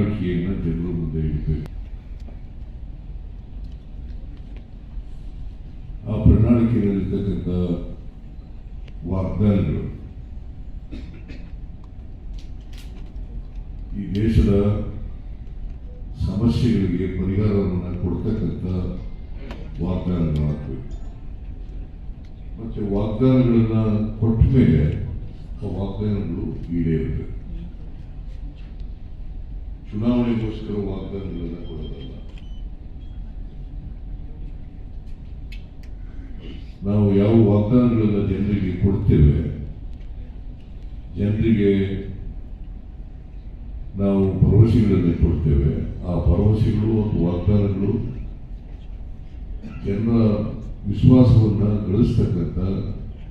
ಪ್ರಣಾಳಿಕೆಯನ್ನು ಜನರ ಮುಂದೆ ಇಡಬೇಕು ಆ ಪ್ರಣಾಳಿಕೆಯಲ್ಲಿರ್ತಕ್ಕಂಥ ವಾಗ್ದಾನಗಳು ಈ ದೇಶದ ಸಮಸ್ಯೆಗಳಿಗೆ ಪರಿಹಾರವನ್ನು ಕೊಡ್ತಕ್ಕಂಥ ವಾಗ್ದಾನಗಳಾಗಬೇಕು. ಮತ್ತು ವಾಗ್ದಾನಗಳನ್ನು ಕೊಟ್ಟ ಮೇಲೆ ಆ ವಾಗ್ದಾನಗಳು ಈಡೇರಬೇಕು ಚುನಾವಣೆಗೋಸ್ಕರ ವಾಗ್ದಾನಗಳನ್ನು ಕೊಡೋದಲ್ಲ ನಾವು ಯಾವ ವಾಗ್ದಾನಗಳನ್ನ ಜನರಿಗೆ ಕೊಡ್ತೇವೆ ಜನರಿಗೆ ನಾವು ಭರವಸೆಗಳನ್ನು ಕೊಡ್ತೇವೆ ಆ ಭರವಸೆಗಳು ಮತ್ತು ವಾಗ್ದಾನಗಳು ಜನರ ವಿಶ್ವಾಸವನ್ನು ಗಳಿಸ್ತಕ್ಕಂಥ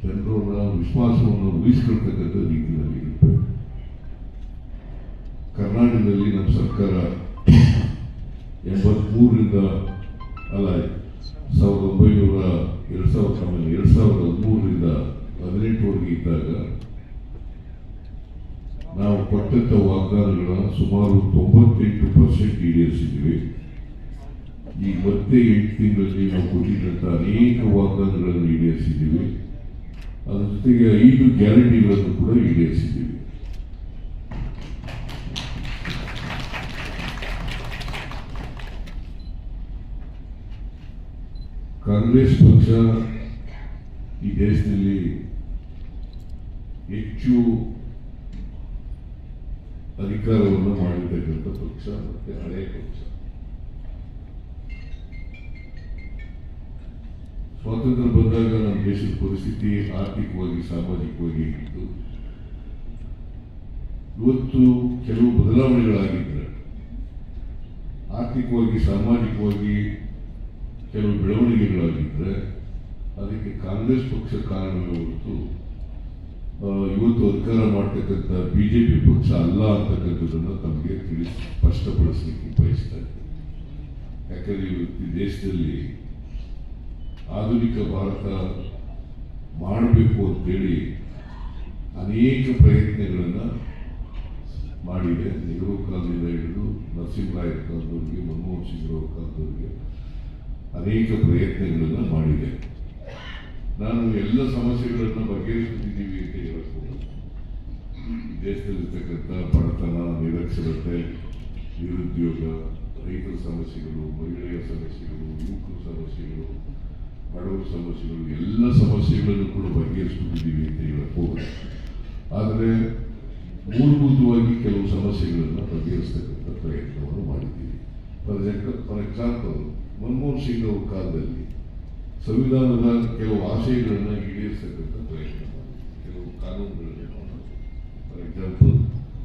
ಜನರ ವಿಶ್ವಾಸವನ್ನು ಉಳಿಸ್ಕೊಳ್ತಕ್ಕಂಥ ರೀತಿಯಲ್ಲಿ ಇರಬೇಕು ಕರ್ನಾಟಕದಲ್ಲಿ ನಮ್ಮ ಸರ್ಕಾರ ಎಂಬತ್ಮೂರರಿಂದ ಅಲ್ಲ, ಸಾವಿರದ ಒಂಬೈನೂರ ಎರಡು ಸಾವಿರದ, ಆಮೇಲೆ ಎರಡು ಸಾವಿರದ ಹದಿಮೂರರಿಂದ ಹದಿನೆಂಟರವರೆಗೆ ಇದ್ದಾಗ ನಾವು ಕೊಟ್ಟಂಥ ವಾಗ್ದಾನಗಳ ಸುಮಾರು ತೊಂಬತ್ತೆಂಟು ಪರ್ಸೆಂಟ್ ಈಡೇರಿಸಿದ್ವಿ ಈ ಮತ್ತೆ ಎಂಟು ತಿಂಗಳಲ್ಲಿ ನಾವು ಕೊಟ್ಟಿದ್ದಂಥ ಅನೇಕ ವಾಗ್ದಾನಗಳನ್ನು ಈಡೇರಿಸಿದ್ದೀವಿ. ಅದರ ಜೊತೆಗೆ ಐದು ಗ್ಯಾರಂಟಿಗಳನ್ನು ಕೂಡ ಈಡೇರಿಸಿದ್ದೀವಿ. ಕಾಂಗ್ರೆಸ್ ಪಕ್ಷ ಈ ದೇಶದಲ್ಲಿ ಹೆಚ್ಚು ಅಧಿಕಾರವನ್ನು ಮಾಡಿರ್ತಕ್ಕಂಥ ಪಕ್ಷ ಮತ್ತೆ ಹಳೆಯ ಪಕ್ಷ. ಸ್ವಾತಂತ್ರ್ಯ ಬಂದಾಗ ನಮ್ಮ ದೇಶದ ಪರಿಸ್ಥಿತಿ ಆರ್ಥಿಕವಾಗಿ, ಸಾಮಾಜಿಕವಾಗಿ ಹೇಗಿತ್ತು? ಇವತ್ತು ಕೆಲವು ಬದಲಾವಣೆಗಳಾಗಿದ್ದರೆ ಆರ್ಥಿಕವಾಗಿ, ಸಾಮಾಜಿಕವಾಗಿ ಕೆಲವು ಬೆಳವಣಿಗೆಗಳಾಗಿದ್ರೆ ಅದಕ್ಕೆ ಕಾಂಗ್ರೆಸ್ ಪಕ್ಷ ಕಾರಣವೇ ಹೊರತು ಇವತ್ತು ಅಧಿಕಾರ ಮಾಡ್ತಕ್ಕಂಥ ಬಿಜೆಪಿ ಪಕ್ಷ ಅಲ್ಲ ಅಂತಕ್ಕಂಥದ್ದನ್ನು ತಮಗೆ ತಿಳಿಸಿ, ಸ್ಪಷ್ಟಪಡಿಸಲಿಕ್ಕೆ ಬಯಸ್ತಾ ಇದ್ದೇನೆ. ಯಾಕಂದರೆ ಇವತ್ತು ದೇಶದಲ್ಲಿ ಆಧುನಿಕ ಭಾರತ ಮಾಡಬೇಕು ಅಂತೇಳಿ ಅನೇಕ ಪ್ರಯತ್ನಗಳನ್ನು ಮಾಡಿದೆ. ನೆಹರು ಕಾಲದಿಂದ ಹಿಡಿದು ನರಸಿಂಹರಾಯ ಕಾಲದವರಿಗೆ, ಮನಮೋಹನ್ ಸಿಂಗ್ ಕಾಲದವರೆಗೆ. ಅನೇಕ ಪ್ರಯತ್ನಗಳನ್ನು ಮಾಡಿದೆ. ನಾನು ಎಲ್ಲ ಸಮಸ್ಯೆಗಳನ್ನು ಬಗೆಹರಿಸುತ್ತಿದ್ದೀವಿ ಅಂತ ಹೇಳಬಹುದು ದೇಶದಲ್ಲಿರ್ತಕ್ಕಂಥ ಬಡತನ ನಿರಕ್ಷರತೆ ನಿರುದ್ಯೋಗ, ರೈತರ ಸಮಸ್ಯೆಗಳು, ಮಹಿಳೆಯರ ಸಮಸ್ಯೆಗಳು, ಯುವಕರ ಸಮಸ್ಯೆಗಳು, ಬಡವರ ಸಮಸ್ಯೆಗಳು, ಎಲ್ಲ ಸಮಸ್ಯೆಗಳನ್ನು ಕೂಡ ಬಗೆಹರಿಸುತ್ತಿದ್ದೀವಿ ಅಂತ ಹೇಳಬಹುದು ಆದರೆ ಮೂಲಭೂತವಾಗಿ ಕೆಲವು ಸಮಸ್ಯೆಗಳನ್ನು ಬಗೆಹರಿಸ್ತಕ್ಕಂಥ ಪ್ರಯತ್ನವನ್ನು ಮಾಡಿದ್ದೀವಿ. ಫಾರ್ ಎಕ್ಸಾಂಪಲ್ ಮನಮೋಹನ್ ಸಿಂಗ್ ಅವರ ಕಾಲದಲ್ಲಿ ಸಂವಿಧಾನದ ಕೆಲವು ಆಶಯಗಳನ್ನು ಈಡೇರಿಸತಕ್ಕಂಥ ಪ್ರಯತ್ನ ಕೆಲವು ಕಾನೂನುಗಳನ್ನು for example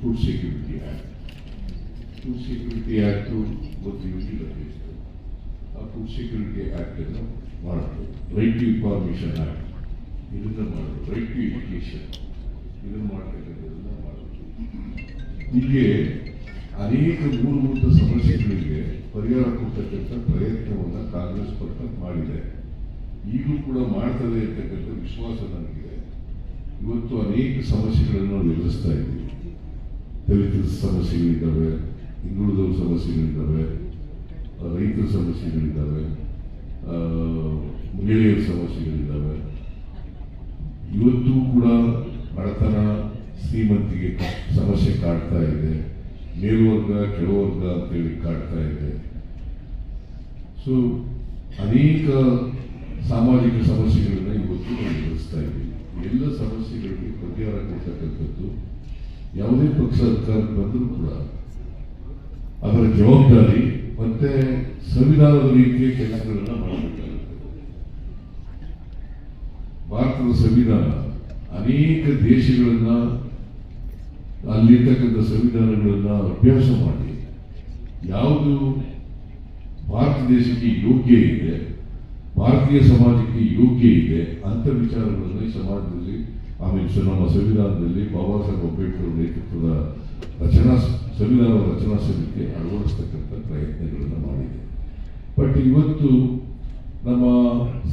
food security act food security act ಮತ್ತು ದೇಶದಲ್ಲಿ. ಆ ಫುಡ್ ಸೆಕ್ಯೂರಿಟಿ ಆ್ಯಕ್ಟನ್ನು ಮಾಡಿದ್ರು ರೈಟ್ ಟು ಇನ್ಫಾರ್ಮೇಷನ್ ಆ್ಯಕ್ಟ್ ಇದನ್ನ ಮಾಡಿದ್ರು ರೈಟ್ ಟು ಎಜುಕೇಶನ್ ಇದನ್ನು ಮಾಡ್ತಕ್ಕಂಥದ್ದನ್ನ ಮಾಡಿದ್ರು ಹೀಗೆ ಅನೇಕ ಮೂಲಭೂತ ಸಮಸ್ಯೆಗಳಿಗೆ ಪರಿಹಾರ ಕೊಡ್ತಕ್ಕಂಥ ಪ್ರಯತ್ನವನ್ನು ಕಾಂಗ್ರೆಸ್ ಪಕ್ಷ ಮಾಡಿದೆ. ಈಗಲೂ ಕೂಡ ಮಾಡ್ತದೆ ಅಂತಕ್ಕಂಥ ವಿಶ್ವಾಸ ನನಗಿದೆ. ಇವತ್ತು ಅನೇಕ ಸಮಸ್ಯೆಗಳನ್ನು ಎದುರಿಸ್ತಾ ಇದ್ದೀವಿ. ದಲಿತರ ಸಮಸ್ಯೆಗಳಿದ್ದಾವೆ, ಹಿಂದುಳಿದವರ ಸಮಸ್ಯೆಗಳಿದ್ದಾವೆ, ರೈತರ ಸಮಸ್ಯೆಗಳಿದ್ದಾವೆ ಮಹಿಳೆಯರ ಸಮಸ್ಯೆಗಳಿದ್ದಾವೆ. ಇವತ್ತು ಕೂಡ ಬಡತನ ಶ್ರೀಮಂತಿಗೆ ಸಮಸ್ಯೆ ಕಾಡ್ತಾ ಇದೆ. ಮೇಲ್ವರ್ಗ ಕೆಳವರ್ಗ ಅಂತೇಳಿ ಕಾಡ್ತಾ ಇದೆ. ಸೊ ಅನೇಕ ಸಾಮಾಜಿಕ ಸಮಸ್ಯೆಗಳನ್ನ ಇವತ್ತು ನಾವು ಎದುರಿಸ್ತಾ ಇದ್ದೀವಿ ಎಲ್ಲ ಸಮಸ್ಯೆಗಳಿಗೆ ಪರಿಹಾರ ಕೊಡ್ತಕ್ಕಂಥದ್ದು ಯಾವುದೇ ಪಕ್ಷ ಸರ್ಕಾರ ಬಂದರೂ ಕೂಡ ಅದರ ಜವಾಬ್ದಾರಿ ಮತ್ತೆ ಸಂವಿಧಾನದ ರೀತಿಯ ಕೆಲಸಗಳನ್ನ ಮಾಡಬೇಕಾಗುತ್ತೆ. ಭಾರತದ ಸಂವಿಧಾನ ಅನೇಕ ದೇಶಗಳನ್ನ ಅಲ್ಲಿರ್ತಕ್ಕಂಥ ಸಂವಿಧಾನಗಳನ್ನ ಅಭ್ಯಾಸ ಮಾಡಿ, ಯಾವುದು ಭಾರತ ದೇಶಕ್ಕೆ ಯೋಗ್ಯ ಇದೆ, ಭಾರತೀಯ ಸಮಾಜಕ್ಕೆ ಯೋಗ್ಯ ಇದೆ ಅಂತ ವಿಚಾರಗಳನ್ನು ಸಮಾಜದಲ್ಲಿ, ಆಮೇಲೆ ನಮ್ಮ ಸಂವಿಧಾನದಲ್ಲಿ ಬಾಬಾ ಸಾಹೇಬ್ ಅಂಬೇಡ್ಕರ್ ನೇತೃತ್ವದ ರಚನಾ ಸಂವಿಧಾನ ರಚನಾ ಸಮಿತಿ ಅಳವಡಿಸ್ತಕ್ಕಂಥ ಪ್ರಯತ್ನಗಳನ್ನು ಮಾಡಿದೆ. ಬಟ್ ಇವತ್ತು ನಮ್ಮ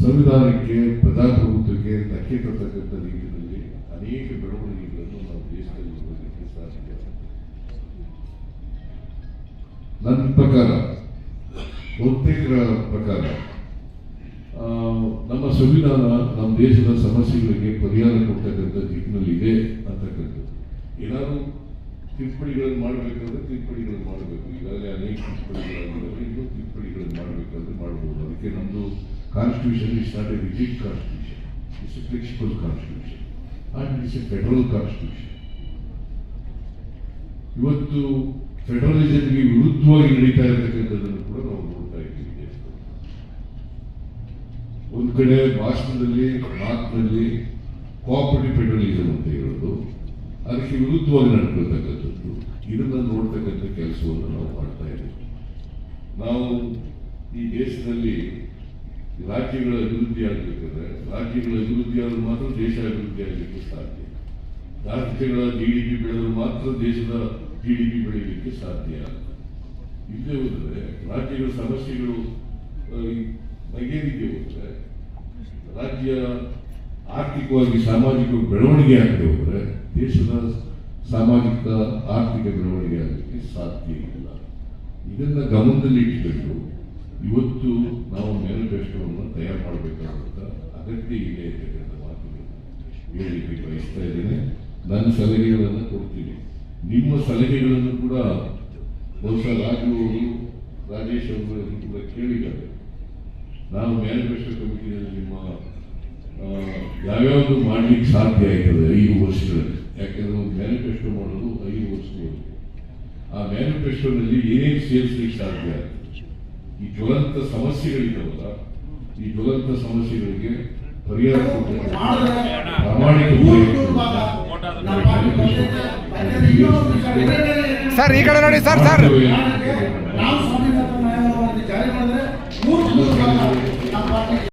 ಸಂವಿಧಾನಕ್ಕೆ, ಪ್ರಜಾಪ್ರಭುತ್ವಕ್ಕೆ ಧಕ್ಕೆ ತರ್ತಕ್ಕಂಥ ರೀತಿಯಲ್ಲಿ ಅನೇಕ ಬೆಳವಣಿಗೆಗಳನ್ನು ನನ್ನ ಪ್ರಕಾರ ಬಹುತೇಕರ ಪ್ರಕಾರ ನಮ್ಮ ಸಂವಿಧಾನ ನಮ್ಮ ದೇಶದ ಸಮಸ್ಯೆಗಳಿಗೆ ಪರಿಹಾರ ಕೊಡ್ತಕ್ಕಂಥ ದಿಕ್ಕಿನಲ್ಲಿ ಇದೆ ಅಂತಕ್ಕಂಥದ್ದು. ಏನಾದರೂ ತಿದ್ದುಪಡಿಗಳನ್ನು ಮಾಡಬೇಕಾದ್ರೆ ತಿದ್ದುಪಡಿಗಳನ್ನು ಮಾಡಬೇಕು. ಈಗಾಗಲೇ ಅನೇಕ ತಿದ್ದುಪಡಿಗಳಾಗಿದ್ದಾವೆ ಇನ್ನೂ ತಿದ್ದುಪಡಿಗಳನ್ನು ಮಾಡಬೇಕಾದ್ರೆ ಮಾಡಬಹುದು ಅದಕ್ಕೆ ನಮ್ಮದು constitution is not a rigid constitution it's a flexible constitution and it's a federal constitution ಇವತ್ತು ಫೆಡರಲಿಸಮ್ಗೆ ವಿರುದ್ಧವಾಗಿ ನಡೀತಾ ಇರತಕ್ಕಂಥದ್ದನ್ನು ಕೂಡ ನಾವು ನೋಡ್ತಾ ಇದ್ದೀವಿ. ಒಂದು ಕಡೆ ಭಾಷಣದಲ್ಲಿ, ಮಾತಿನಲ್ಲಿ ಕೋಆಪರೇಟಿವ್ ಫೆಡರಲಿಸಮ್ ಅಂತ ಹೇಳೋದು, ಅದಕ್ಕೆ ವಿರುದ್ಧವಾಗಿ ನಡ್ಕೊಳ್ತಕ್ಕಂಥದ್ದು. ಇದನ್ನ ನೋಡ್ತಕ್ಕಂಥ ಕೆಲಸವನ್ನು ನಾವು ಮಾಡ್ತಾ ಇದ್ದೀವಿ. ನಾವು ಈ ದೇಶದಲ್ಲಿ ರಾಜ್ಯಗಳ ಅಭಿವೃದ್ಧಿ ಆಗಬೇಕಾದ್ರೆ, ರಾಜ್ಯಗಳ ಅಭಿವೃದ್ಧಿ ಆದರೂ ಮಾತ್ರ ದೇಶ ಅಭಿವೃದ್ಧಿ ಆಗಲಿಕ್ಕೆ ಸಾಧ್ಯ. ರಾಜ್ಯಗಳ ಜಿ ಡಿ ಪಿ ಬೆಳೆದ್ರೆ ಮಾತ್ರ ದೇಶದ ಜಿ ಡಿ ಪಿ ಬೆಳೀಲಿಕ್ಕೆ ಸಾಧ್ಯ. ಇಲ್ಲದೆ ಹೋದರೆ ರಾಜ್ಯಗಳ ಸಮಸ್ಯೆಗಳು ಬಗೆಹರಿದೆ ಹೋದರೆ, ರಾಜ್ಯ ಆರ್ಥಿಕವಾಗಿ ಸಾಮಾಜಿಕ ಬೆಳವಣಿಗೆ ಆಗದೆ ಹೋದರೆ ದೇಶದ ಸಾಮಾಜಿಕ ಆರ್ಥಿಕ ಬೆಳವಣಿಗೆ ಆಗಲಿಕ್ಕೆ ಸಾಧ್ಯ ಇಲ್ಲ. ಇದನ್ನ ಗಮನದಲ್ಲಿ ಇಟ್ಟುಕೊಂಡು ಇವತ್ತು ನಾವು ಮ್ಯಾನಿಫೆಸ್ಟೋವನ್ನು ತಯಾರು ಮಾಡಬೇಕಾದಂತ ಅಗತ್ಯ ಇದೆ ಅಂತಕ್ಕಂಥ ಮಾತುಗಳನ್ನು ಹೇಳಲಿಕ್ಕೆ ಬಯಸ್ತಾ ಇದ್ದೇನೆ. ನನ್ನ ಸಲಹೆಗಳನ್ನು ಕೊಡ್ತೀನಿ. ನಿಮ್ಮ ಸಲಹೆಗಳನ್ನು ಕೂಡ ಬಹುಶಃ ರಾಜು ಅವರು ರಾಜೇಶ್ ಅವರು ಕೂಡ ಕೇಳಿದ್ದಾರೆ. ನಾನು ಮ್ಯಾನಿಫೆಸ್ಟೋ ಕಮಿಟಿಯಲ್ಲಿ ನಿಮ್ಮ ಯಾವ್ಯಾವುದು ಮಾಡ್ಲಿಕ್ಕೆ ಸಾಧ್ಯ ಆಗ್ತದೆ ಐದು ವರ್ಷಗಳಲ್ಲಿ? ಯಾಕೆಂದ್ರೆ ಒಂದು ಮ್ಯಾನಿಫೆಸ್ಟೋ ಮಾಡೋದು ಐದು ವರ್ಷಗಳು ಆ ಮ್ಯಾನಿಫೆಸ್ಟೋನಲ್ಲಿ ಏನೇನು ಸೇರಿಸ್ಲಿಕ್ಕೆ ಸಾಧ್ಯ ಈ ಜ್ವಲಂತ ಸಮಸ್ಯೆಗಳಿದ್ದಾವಲ್ಲ ಈ ಜ್ವಲಂತ ಸಮಸ್ಯೆಗಳಿಗೆ ಪರಿಹಾರ ಪ್ರಾಮಾಣಿಕ ಸರ್ ಈ ಕಡೆ ನೋಡಿ ಸರ್ ಸರ್.